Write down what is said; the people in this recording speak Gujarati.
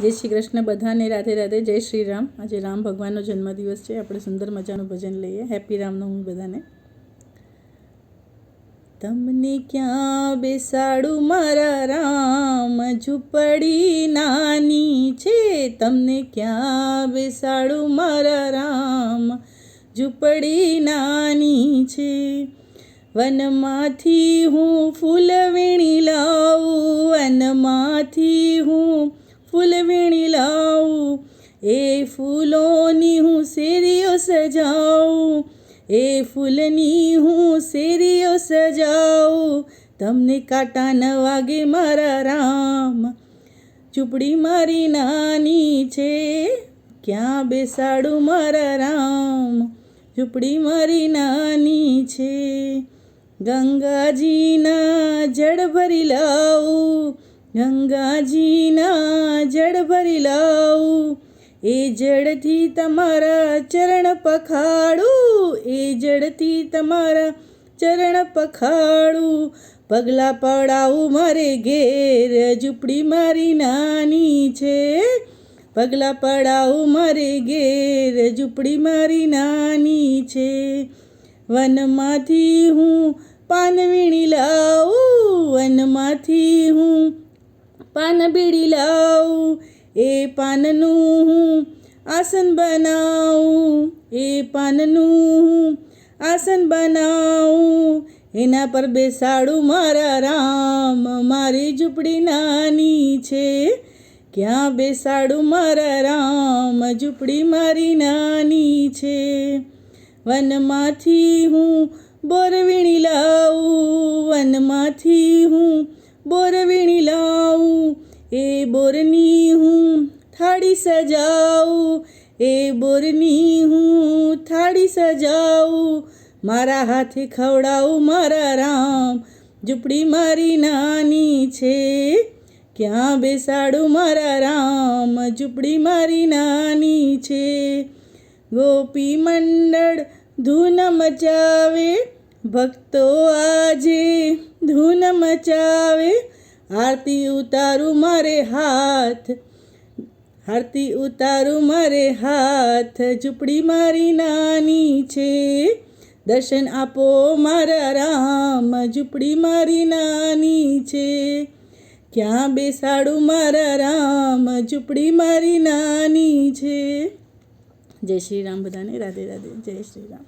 જય શ્રી કૃષ્ણ બધાને રાધે રાધે, જય શ્રી રામ. આજે રામ ભગવાનનો જન્મદિવસ છે, આપણે સુંદર મજાનું ભજન લઈએ. હેપી રામનવમી બધાને. તમને ક્યાં બેસાડું મારા રામ, ઝૂંપડી નાની છે. તમને ક્યાં બેસાડું મારા રામ, ઝૂંપડી નાની છે. વનમાંથી હું ફૂલ વીણી લાવું ફૂલ વીણી લાવું એ ફૂલોની હું શેરીઓ સજાવું એ ફૂલની હું શેરીઓ સજાવું તમને કાંટા ન વાગે મારા રામ. ચૂપડી મારી નાની છે, ક્યાં બેસાડું મારા રામ? ઝૂંપડી મારી નાની છે, ગંગાજીના જળ ભરી લાવું ગંગાજીના જળ ભરી લાવું. એ જળથી તમારા ચરણ પખાડું. એ જળથી તમારા ચરણ પખાડું. પગલાં પડાવું મારે ઘેર. ઝૂંપડી મારી નાની છે. પગલાં પડાવું મારે ઘેર. ઝૂંપડી મારી નાની છે. વનમાંથી હું પાન વીણી લાવું. વનમાંથી હું પાન બીડી લાવું એ પાનનું હું આસન બનાવું એ પાનનું હું આસન બનાવું એના પર બેસાડું મારા રામ, મારી ઝૂંપડી નાની છે. ક્યાં બેસાડું મારા રામ, ઝૂંપડી મારી નાની છે. વનમાંથી હું બોરવીણી લાવું વનમાંથી હું બોરવીણી લાવું એ બોરની હું થાળી સજાવું, એ બોરની હું થાળી સજાવું, મારા હાથે ખવડાવું મારા રામ, ઝૂંપડી મારી નાની છે, ક્યાં બેસાડું મારા રામ, ઝૂંપડી મારી નાની છે. ગોપી મંડળ ધૂન મચાવે, ભક્તો આજે ધૂન મચાવે આરતી ઉતારું મારે હાથ આરતી ઉતારું મારે હાથ, ઝૂંપડી મારી નાની છે. દર્શન આપો મારા રામ, ઝૂંપડી મારી નાની છે. ક્યાં બેસાડું મારા રામ, ઝૂંપડી મારી નાની છે. જય શ્રી રામ બધાને, રાધે રાધે, જય શ્રી રામ.